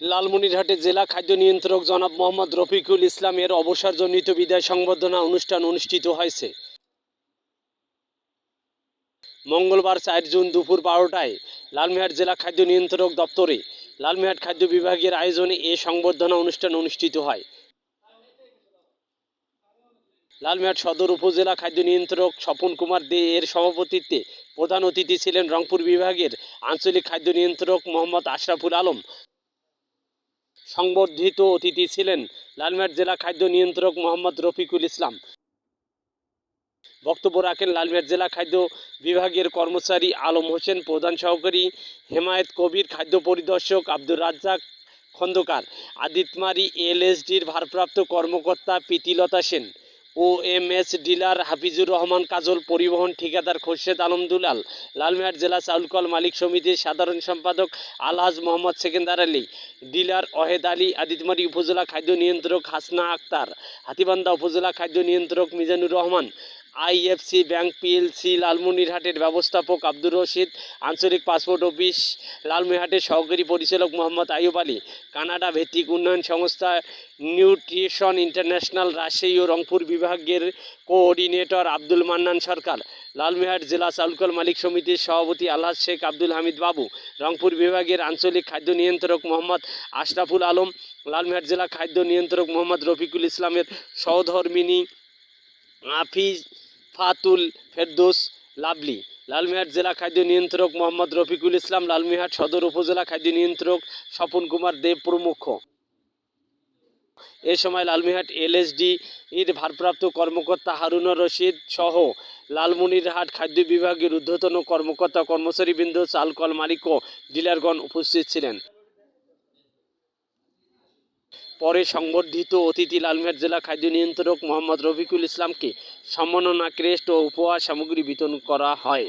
লালমনিরহাটে জেলা খাদ্য নিয়ন্ত্রক জনাব মোহাম্মদ রফিকুল ইসলামের অবসরজনিত বিদায় সংবর্ধনা অনুষ্ঠান অনুষ্ঠিত হয়েছে। মঙ্গলবার চার জুন দুপুর বারোটায় লালমিহাট জেলা খাদ্য নিয়ন্ত্রক দপ্তরে লালমিহাট খাদ্য বিভাগের আয়োজনে এ সংবর্ধনা অনুষ্ঠান অনুষ্ঠিত হয়। লালমিহাট সদর উপজেলা খাদ্য নিয়ন্ত্রক স্বপন কুমার দে এর সভাপতিত্বে প্রধান অতিথি ছিলেন রংপুর বিভাগের আঞ্চলিক খাদ্য নিয়ন্ত্রক মোহাম্মদ আশরাফুল আলম। সংবর্ধিত অতিথি ছিলেন লালমিয়ার জেলা খাদ্য নিয়ন্ত্রক মোহাম্মদ রফিকুল ইসলাম। বক্তব্য রাখেন লালমিয়ার জেলা খাদ্য বিভাগের কর্মচারী আলম হোসেন, প্রধান সহকারী হেমায়েত কবির, খাদ্য পরিদর্শক আব্দুর রাজ্জাক খন্দকার, আদিতমারি এলএসডির ভারপ্রাপ্ত কর্মকর্তা Pritilata Sen. O M S dealer Hafizur Rahman Kajol পরিবহন ঠিকাদার খোরশেদ আলম দুলাল, লালমিহাট জেলা চাউলকল মালিক সমিতির সাধারণ সম্পাদক আলহাজ মোহাম্মদ সেকেন্দার আলী, ডিলার অহেদ আলী আদিতমারি উপজেলা খাদ্য নিয়ন্ত্রক হাসনা আক্তার, হাতিবান্ধা উপজেলা খাদ্য নিয়ন্ত্রক Mizanur Rahman IFC bank PLC, লালমনিরহাটের ব্যবস্থাপক আব্দুর রশিদ, আঞ্চলিক পাসপোর্ট অফিস, লালমনিরহাটের সহকারী পরিচালক মোহাম্মদ আইয়ুব আলী, কানাডা ভিত্তিক উন্নয়ন সংস্থা নিউট্রিশন ইন্টারন্যাশনাল, রাজশাহী ও রংপুর বিভাগের কোঅর্ডিনেটর আব্দুল মান্নান সরকার লালমিহাট জেলা চাউলকল মালিক সমিতির সভাপতি আলহাজ শেখ আব্দুল হামিদ বাবু, রংপুর বিভাগের আঞ্চলিক খাদ্য নিয়ন্ত্রক মোহাম্মদ আশরাফুল আলম লালমিহাট জেলা খাদ্য নিয়ন্ত্রক মোহাম্মদ রফিকুল ইসলামের সহধর্মিনী আফিজ ফাতুল ফেরদোস লাভলি লালমিহাট জেলা খাদ্য নিয়ন্ত্রক মোহাম্মদ রফিকুল ইসলাম, লালমিহাট সদর উপজেলা খাদ্য নিয়ন্ত্রক স্বপন কুমার দেব প্রমুখ। এ সময় লালমিহাট এলএসডি এর ভারপ্রাপ্ত কর্মকর্তা হারুনুর রশিদ সহ লালমনিরহাট খাদ্য বিভাগের ঊর্ধ্বতন কর্মকর্তা কর্মচারীবৃন্দ, চালকল মালিক ও ডিলারগণ উপস্থিত ছিলেন। পরে সংবর্ধিত অতিথি লালমিহাট জেলা খাদ্য নিয়ন্ত্রক মোহাম্মদ রফিকুল ইসলামকে সম্মাননা, ক্রেস্ট ও উপহার সামগ্রী বিতরণ করা হয়।